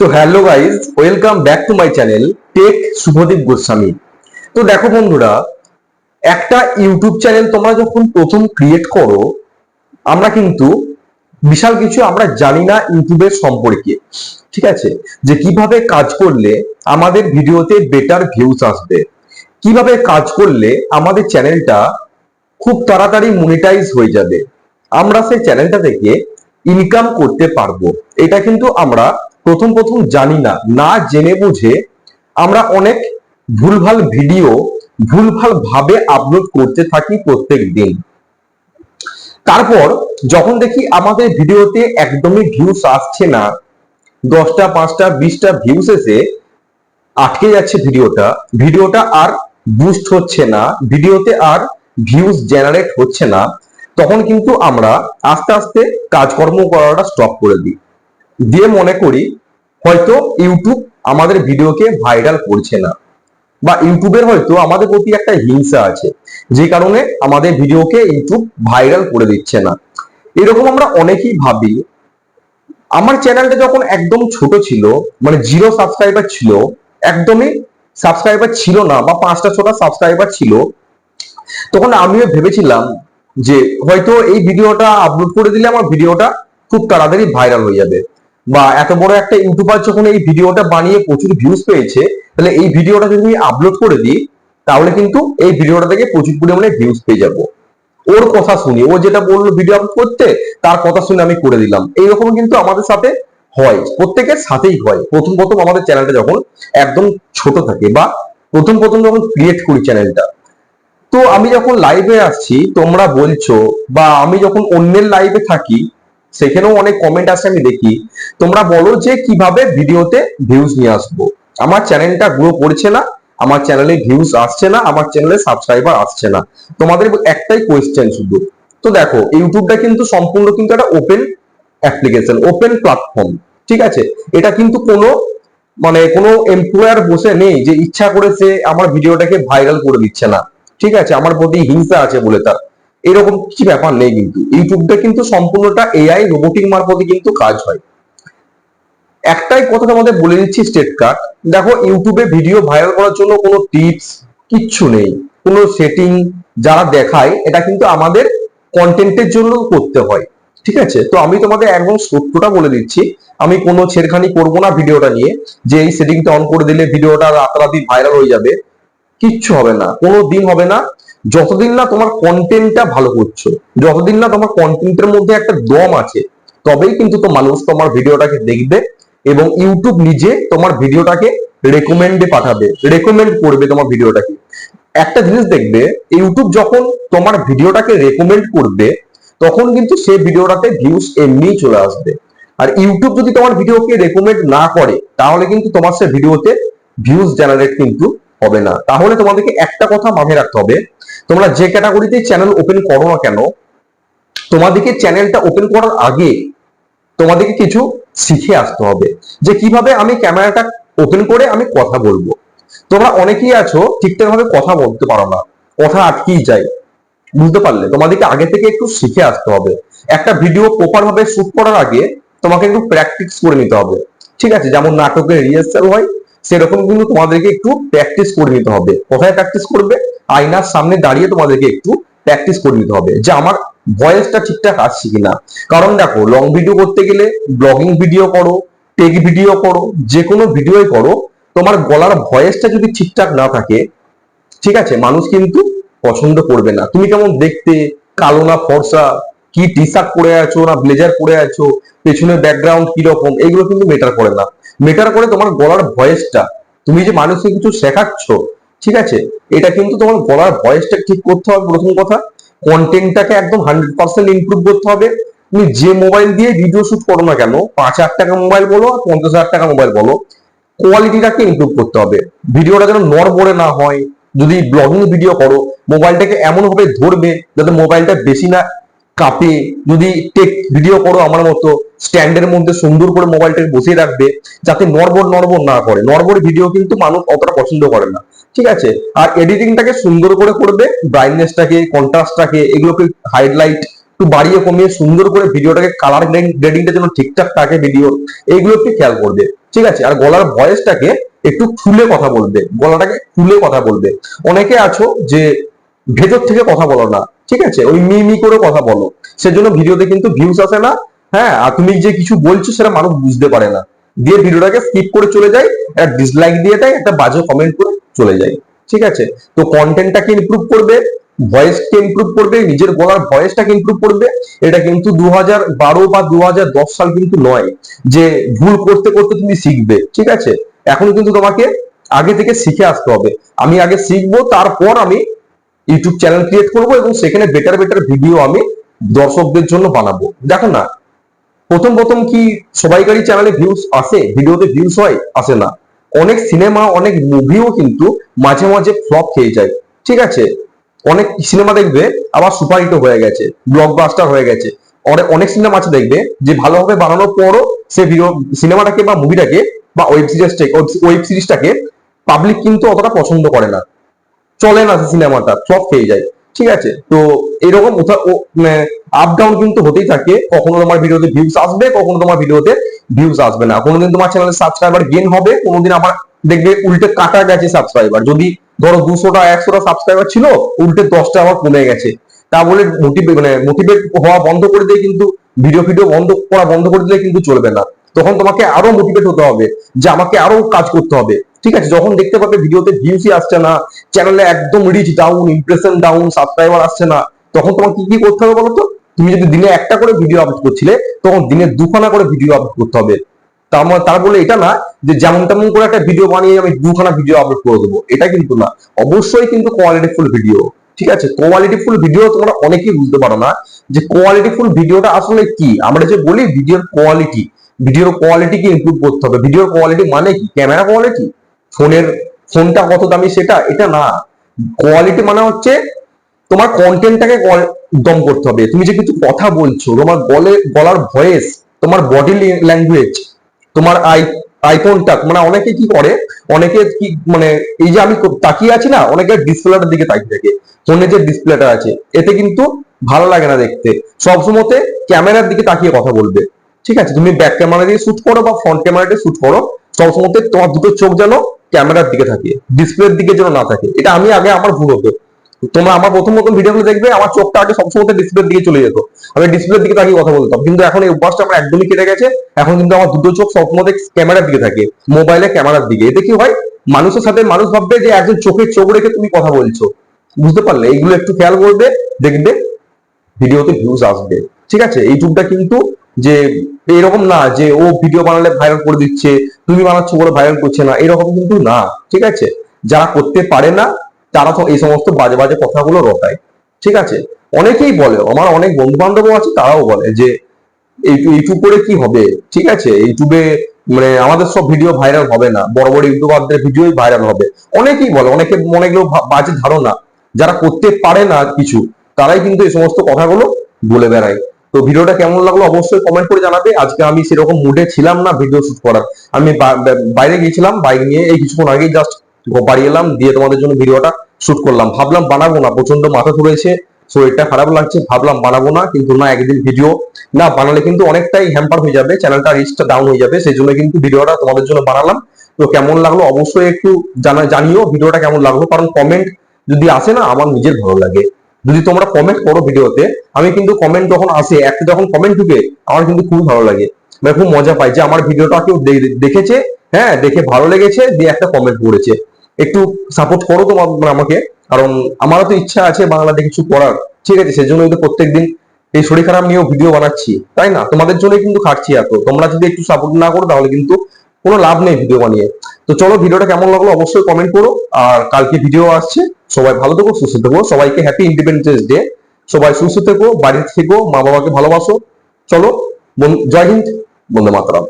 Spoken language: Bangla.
তো hello guys welcome back to my channel tech Subhadeep Goswami. তো দেখো বন্ধুরা, একটা ইউটিউব চ্যানেল তোমরা যখন প্রথম ক্রিয়েট করো, আমরা কিন্তু বিশাল কিছু আমরা জানি না ইউটিউবের সম্পর্কে, ঠিক আছে? যে কীভাবে কাজ করলে আমাদের ভিডিওতে বেটার ভিউজ আসবে, কীভাবে কাজ করলে আমাদের চ্যানেলটা খুব তাড়াতাড়ি মনিটাইজ হয়ে যাবে, আমরা সেই চ্যানেলটা থেকে ইনকাম করতে পারব, এটা কিন্তু আমরা প্রথম প্রথম জানি না না জেনে বুঝে আমরা অনেক ভুলভাল ভিডিও, ভুলভাল ভাবে আপলোড করতে থাকি প্রত্যেক দিন। তারপর যখন দেখি আমাদের ভিডিওতে একদমই ভিউস আসছে না, দশটা, পাঁচটা, বিশটা ভিউস এসে আটকে যাচ্ছে ভিডিওটা ভিডিওটা আর বুস্ট হচ্ছে না, ভিডিওতে আর ভিউজ জেনারেট হচ্ছে না, তখন কিন্তু আমরা আস্তে আস্তে কাজকর্ম করাটা স্টপ করে দিই। দিয়ে মনে করি, হয়তো ইউটিউব আমাদের ভিডিওকে ভাইরাল করছে না বা ইউটিউবের হয়তো আমাদের প্রতি একটা হিংসা আছে, যে কারণে আমাদের ভিডিওকে ইউটিউব ভাইরাল করে দিচ্ছে না। এরকম আমরা অনেকেই ভাবি। আমার চ্যানেলটা যখন একদম ছোট ছিল মানে জিরো সাবস্ক্রাইবার ছিল, একদমই সাবস্ক্রাইবার ছিল না বা পাঁচটা ছটা সাবস্ক্রাইবার ছিল, তখন আমিও ভেবেছিলাম যে হয়তো এই ভিডিওটা আপলোড করে দিলে আমার ভিডিওটা খুব তাড়াতাড়ি ভাইরাল হয়ে যাবে। বা এত বড় একটা ইউটিউবার যখন এই ভিডিওটা বানিয়ে প্রচুর ভিউজ পেয়েছে, তাহলে এই ভিডিওটা যদি আমি আপলোড করে দিই, তাহলে কিন্তু এই ভিডিওটা থেকে প্রচুর পরিমাণে ভিউজ পেয়ে যাব। ওর কথা শুনি, ও যেটা বলল ভিডিও আপলোড করতে, তার কথা শুনে আমি করে দিলাম। এইরকম কিন্তু আমাদের সাথে হয়, প্রত্যেকের সাথেই হয়। প্রথম প্রথম আমাদের চ্যানেলটা যখন একদম ছোট থাকে বা প্রথম প্রথম যখন ক্রিয়েট করি চ্যানেলটা তো আমি যখন লাইভে আসছি, তোমরা বলছো বা আমি যখন অন্যের লাইভে থাকি সেখানেও অনেক কমেন্ট আসে, আমি দেখি। তোমরা বলো যে কীভাবে ভিডিওতে ভিউজ নিয়ে আসব। আমার চ্যানেলটা গ্রো করছে না, আমার চ্যানেলে ভিউজ আসছে না, আমার চ্যানেলে সাবস্ক্রাইবার আসছে না। তোমাদের একটাই কোয়েশ্চেন শুধু। তো দেখো, ইউটিউবটা কিন্তু সম্পূর্ণ কিন্তু একটা ওপেন অ্যাপ্লিকেশন ওপেন প্ল্যাটফর্ম ঠিক আছে? এটা কিন্তু কোনো মানে কোনো এমপ্লয়ার বসে নেই যে ইচ্ছা করে সে আমার ভিডিওটাকে ভাইরাল করে দিচ্ছে না, ঠিক আছে? আমার প্রতি হিংসা আছে বলে তার। এরকম কিছু ব্যাপার নেই কিন্তু। ইউটিউবটা কিন্তু সম্পূর্ণটা এআই রোবোটিক মারফতে কিন্তু কাজ হয়। একটাই কথা তোমাদের বলে দিচ্ছি স্টেট কার্ড দেখো, ইউটিউবে ভিডিও ভাইরাল করার জন্য কোনো টিপস কিচ্ছু নেই। কোনো সেটিং যারা দেখায়, এটা কিন্তু আমাদের কন্টেন্টের জন্য করতে হয়। ঠিক আছে? তো আমি তোমাদের একদম সত্যটা বলে দিচ্ছি। আমি কোনো ছেড়খানি করব না ভিডিওটা নিয়ে। যে এই সেটিংটা অন করে দিলে ভিডিওটা রাতারাতি ভাইরাল হয়ে যাবে। কিচ্ছু হবে না। কোনো দিন হবে না। যতদিন না তোমার কন্টেন্টটা ভালো করছ যতদিন না তোমার কন্টেন্টের মধ্যে একটা দম আছে, তবেই কিন্তু তো মানুষ তোমার ভিডিওটাকে দেখবে এবং ইউটিউব নিজে তোমার ভিডিওটাকে রেকমেন্ডে পাঠাবে রেকমেন্ড করবে তোমার ভিডিওটাকে। একটা জিনিস দেখবে ইউটিউব যখন তোমার ভিডিওটাকে রেকমেন্ড করবে, তখন কিন্তু সেই ভিডিওটাতে ভিউজ এমনিই চলে আসবে। আর ইউটিউব যদি তোমার ভিডিওকে রেকমেন্ড না করে, তাহলে কিন্তু তোমার সে ভিডিওতে ভিউজ জেনারেট কিন্তু হবে না। তাহলে তোমাদেরকে একটা কথা মাথায় রাখতে হবে, তোমরা যে ক্যাটাগরিতে চ্যানেল ওপেন করো না কেন, তোমাদেরকে চ্যানেলটা ওপেন করার আগে তোমাদেরকে কিছু শিখে আসতে হবে যে কীভাবে আমি ক্যামেরাটা ওপেন করে আমি কথা বলব। তোমরা অনেকেই আছো, ঠিকঠাক ভাবে কথা বলতে পারো না, কথা আটকেই যায়। বুঝতে পারলে? তোমাদেরকে আগে থেকে একটু শিখে আসতে হবে। একটা ভিডিও প্রপার ভাবে শুট করার আগে তোমাকে একটু প্র্যাকটিস করে নিতে হবে। ঠিক আছে? যেমন নাটকের রিহার্সাল হয় সেরকম কিন্তু তোমাদেরকে একটু প্র্যাকটিস করে নিতে হবে। কোথায় প্র্যাকটিস করবে? আয়নার সামনে দাঁড়িয়ে তোমাদেরকে একটু প্র্যাকটিস করে নিতে হবে যে আমার ভয়েসটা ঠিকঠাক আসছে কিনা। কারণ দেখো লং ভিডিও করতে গেলে ব্লগিং ভিডিও করো টেক ভিডিও করো, যে কোনো ভিডিওই করো, তোমার গলার ভয়েসটা যদি ঠিকঠাক না থাকে, ঠিক আছে, মানুষ কিন্তু পছন্দ করবে না। তুমি কেমন দেখতে? কালো না ফর্সা? কি টি শার্ট পরে আছো না ব্লেজার পরে আছো? পেছনের ব্যাকগ্রাউন্ড কি রকম এগুলো কিন্তু মেটার করে না। মেটার করে তোমার গলার ভয়েসটা। তুমি যে মানুষকে কিছু শেখাচ্ছ, ঠিক আছে? এটা কিন্তু তোমার গলার ভয়েসটা ঠিক করতে হবে প্রথম কথা। কন্টেন্টটাকে একদম হান্ড্রেড পার্সেন্ট ইমপ্রুভ করতে হবে। তুমি যে মোবাইল দিয়ে ভিডিও শুট করো না কেন, পাঁচ হাজার টাকা মোবাইল বলো আর পঞ্চাশ হাজার টাকা মোবাইল বলো কোয়ালিটিটাকে ইমপ্রুভ করতে হবে। ভিডিওটা যেন নড়বড়ে না হয়। যদি ব্লগিং ভিডিও করো মোবাইলটাকে এমনভাবে ধরবে যাতে মোবাইলটা বেশি না কাঁপে যদি টেক ভিডিও করো আমার মতো স্ট্যান্ডের মধ্যে সুন্দর করে মোবাইলটাকে বসিয়ে রাখবে, যাতে নড়বড় নড়বড় না করে। নড়বড় ভিডিও কিন্তু মানুষ অতটা পছন্দ করে না। ঠিক আছে? আর এডিটিংটাকে সুন্দর করে করবে ব্রাইটনেসটাকে কন্ট্রাস্টটাকে এগুলোকে হাইলাইট একটু বাড়িয়ে কমিয়ে সুন্দর করে ভিডিওটাকে কালার গ্রেডিংটা যেন ঠিকঠাক থাকে ভিডিও এইগুলো একটু খেয়াল করবে। ঠিক আছে? আর গলার ভয়েসটাকে একটু খুলে কথা বলবে। গলাটাকে খুলে কথা বলবে। অনেকে আছো যে ভেতর থেকে কথা বলো না। ঠিক আছে? ওই মি মি করে কথা বলো। সেজন্য ভিডিওতে কিন্তু ভিউস আসে না। হ্যাঁ আর তুমি যে কিছু বলছো সেটা মানুষ বুঝতে পারে না। দিয়ে ভিডিওটাকে স্কিপ করে চলে যায়, একটা ডিসলাইক দিয়ে দেয়, একটা বাজে কমেন্ট করে চলে যায়। ঠিক আছে? তো কন্টেন্টটাকে ইমপ্রুভ করবে ভয়েসকে ইমপ্রুভ করবে, নিজের গলার ভয়েসটাকে ইমপ্রুভ করবে। এটা কিন্তু দু হাজার বারো বা দু হাজার দশ সাল কিন্তু নয় যে ভুল করতে করতে তুমি শিখবে। ঠিক আছে? এখন কিন্তু তোমাকে আগে থেকে শিখে আসতে হবে। আমি আগে শিখব, তারপর আমি ইউটিউব চ্যানেল ক্রিয়েট করব এবং সেখানে বেটার বেটার ভিডিও আমি দর্শকদের জন্য বানাবো। দেখো না, প্রথম প্রথম কি সবাইকারই চ্যানেলে ভিউজ আসে? ভিডিওতে ভিউজ হয়? আসে না। অনেক সিনেমা অনেক মুভিও কিন্তু মাঝে মাঝে ফ্লপ খেয়ে যায়। ঠিক আছে? অনেক সিনেমা দেখবে, আবার সুপারহিট হয়ে গেছে ব্লকবাস্টার হয়ে গেছে। অনেক অনেক সিনেমা আছে দেখবে, যে ভালোভাবে বানানোর পরও সে ভিডিও সিনেমাটাকে বা মুভিটাকে বা ওয়েব সিরিজটাকে ওয়েব সিরিজটাকে পাবলিক কিন্তু অতটা পছন্দ করে না। চলে না সিনেমাটা ফ্লপ খেয়ে যায়, ঠিক আছে? তো এরকম আপ ডাউন কিন্তু হতেই থাকে, কখনো তোমার ভিডিওতে ভিউজ আসবে, কখনো তোমার ভিডিওতে ভিউজ আসবে না। কোনোদিন তোমার চ্যানেলে সাবস্ক্রাইবার গেন হবে, কোনোদিন আবার দেখবে উল্টে কাটা গেছে সাবস্ক্রাইবার যদি ধরো দুশোটা, একশোটা সাবস্ক্রাইবার ছিল, উল্টে দশটা আবার কমে গেছে। তা বলে মোটিভেট মানে মোটিভেট হওয়া বন্ধ করে দিয়ে কিন্তু ভিডিও ভিডিও বন্ধ করা বন্ধ করে দিলে কিন্তু চলবে না। তখন তোমাকে আরও মোটিভেট হতে হবে যে আমাকে আরও কাজ করতে হবে। ঠিক আছে, যখন দেখতে পাবে ভিডিওতে ভিউসই আসছে না চ্যানেলে একদম reach down impression down subscriber আসছে না, তখন তোমার কি কি করতে হবে বলতো? তুমি যদি দিনে একটা করে ভিডিও আপলোড করছিলে, তখন দিনে দুখানা করে ভিডিও আপলোড করতে হবে। তার মানে তার বলে এটা না যে যেমন তেমন করে একটা ভিডিও বানিয়ে আমি দুখানা ভিডিও আপলোড করে দেবো। এটা কিন্তু না। অবশ্যই কিন্তু কোয়ালিটি ফুল ভিডিও ঠিক আছে কোয়ালিটি ফুল ভিডিও তোমরা অনেকেই বুঝতে পারো না যে কোয়ালিটি ফুল ভিডিওটা আসলে কি? আমরা যে বলি ভিডিওর কোয়ালিটি ভিডিওর কোয়ালিটিকে ইমপ্রুভ করতে হবে। ভিডিওর কোয়ালিটি মানে কি? ক্যামেরা কোয়ালিটি ফোনের, ফোনটা কত দামি সেটা? এটা না। কোয়ালিটি মানে হচ্ছে তোমার কন্টেন্টটাকে দম করতে হবে। তুমি যে কিছু কথা বলছো, তোমার গলে গলার ভয়েস তোমার বডি ল্যাঙ্গুয়েজ তোমার আই আই কন্টাক্ট মানে অনেকে কি করে, অনেকে কি মানে এই যে আমি তাকিয়ে আছি না, অনেকে ডিসপ্লেটার দিকে তাকিয়ে থাকে। ফোনে যে ডিসপ্লেটা আছে, এতে কিন্তু ভালো লাগে না দেখতে। সবসময়তে ক্যামেরার দিকে তাকিয়ে কথা বলবে। ঠিক আছে? তুমি ব্যাক ক্যামেরা দিয়ে শুট করো বা ফ্রন্ট ক্যামেরা দিয়ে শুট করো। সবসময়তে তোমার দুটো চোখ যেন ক্যামেরার দিকে থাকে, ডিসপ্লের দিকে যেন না থাকে। এটা আমি আগে আমার ভুল হতো। তোমরা আমার প্রথম প্রথম ভিডিওগুলো দেখবে, আমার চোখটা আগে সবসময় ডিসপ্লের দিকে চলে যেত। আমি ডিসপ্লের দিকে তাকিয়ে কথা বলতাম। কিন্তু এখন এই অভ্যাসটা আমার একদমই কেটে গেছে। এখন কিন্তু আমার দুটো চোখ সবসময় ক্যামেরার দিকে থাকে, মোবাইলে ক্যামেরার দিকে। এতে কি হয়? মানুষের সাথে মানুষ ভাববে যে একজন চোখের চোখ রেখে তুমি কথা বলছো। বুঝতে পারলে? এইগুলো একটু খেয়াল করবে, দেখবে, ভিডিওতে ভিউজ আসবে। ঠিক আছে? ইউটিউবটা কিন্তু যে এরকম না যে ও ভিডিও বানালে ভাইরাল করে দিচ্ছে, তুমি বানাচ্ছ বলে ভাইরাল করছে না, এরকম কিন্তু না, ঠিক আছে? যারা করতে পারে না, তারা তো এই সমস্ত বাজে বাজে কথাগুলো রটায়, ঠিক আছে? অনেকেই বলে, আমার অনেক বন্ধু বান্ধবও আছে, তারাও বলে যে ইউটিউব করে কি হবে, ঠিক আছে? ইউটিউবে মানে আমাদের সব ভিডিও ভাইরাল হবে না, বড় বড় ইউটিউবারদের ভিডিওই ভাইরাল হবে। অনেকেই বলে, অনেকে অনেকগুলো বাজে ধারণা। যারা করতে পারে না কিছু, তারাই কিন্তু এই সমস্ত কথাগুলো বলে বেড়ায়। তো ভিডিওটা কেমন লাগল অবশ্যই কমেন্ট করে জানাবে। আজকে আমি সেরকম মুডে ছিলাম না ভিডিও শুট করার। আমি বাইরে গিয়েছিলাম বাইক নিয়ে এই কিছুক্ষণ আগেই জাস্ট বাড়ি এলাম, দিয়ে তোমাদের জন্য ভিডিওটা শুট করলাম। ভাবলাম বানাবো না প্রচণ্ড মাথা ধরেছে শরীরটা খারাপ লাগছে, ভাবলাম বানাবো না, কিন্তু না, একদিন ভিডিও না, বানালে কিন্তু অনেকটাই হ্যাম্পার হয়ে যাবে চ্যানেলটা রিচটা ডাউন হয়ে যাবে, সেই জন্য কিন্তু ভিডিওটা তোমাদের জন্য বানালাম। তো কেমন লাগল অবশ্যই একটু জানা জানিও ভিডিওটা কেমন লাগল, কারণ কমেন্ট যদি আসে না, আমার নিজের ভালো লাগে। যদি তোমরা কমেন্ট করো ভিডিওতে, আমি কিন্তু কমেন্ট যখন আসে, একটা যখন কমেন্ট ঢুকে, আমার কিন্তু খুব ভালো লাগে। মানে খুব মজা পাই যে আমার ভিডিওটা কেউ দেখেছে হ্যাঁ দেখে ভালো লেগেছে, দিয়ে একটা কমেন্ট করেছে। একটু সাপোর্ট করো তোমার মানে আমাকে, কারণ আমারও তো ইচ্ছা আছে বাংলাতে কিছু করার। ঠিক আছে সেজন্যই তো প্রত্যেকদিন এই শরীর খারাপ নিয়েও ভিডিও বানাচ্ছি। তাই না? তোমাদের জন্য কিন্তু খাটছি এত। তোমরা যদি একটু সাপোর্ট না করো, তাহলে কিন্তু কোনো লাভ নেই ভিডিও বানিয়ে। তো চলো, ভিডিওটা কেমন লাগল অবশ্যই কমেন্ট করো। আর কালকে ভিডিও আসছে সবাই ভালো থেকো, সুস্থ থেকো, সবাইকে হ্যাপি ইন্ডিপেন্ডেন্স ডে সবাই সুস্থ থেকো, বাড়িতে থেকো মা বাবাকে ভালোবাসো। চলো জয় হিন্দ, বন্দে মাতরম।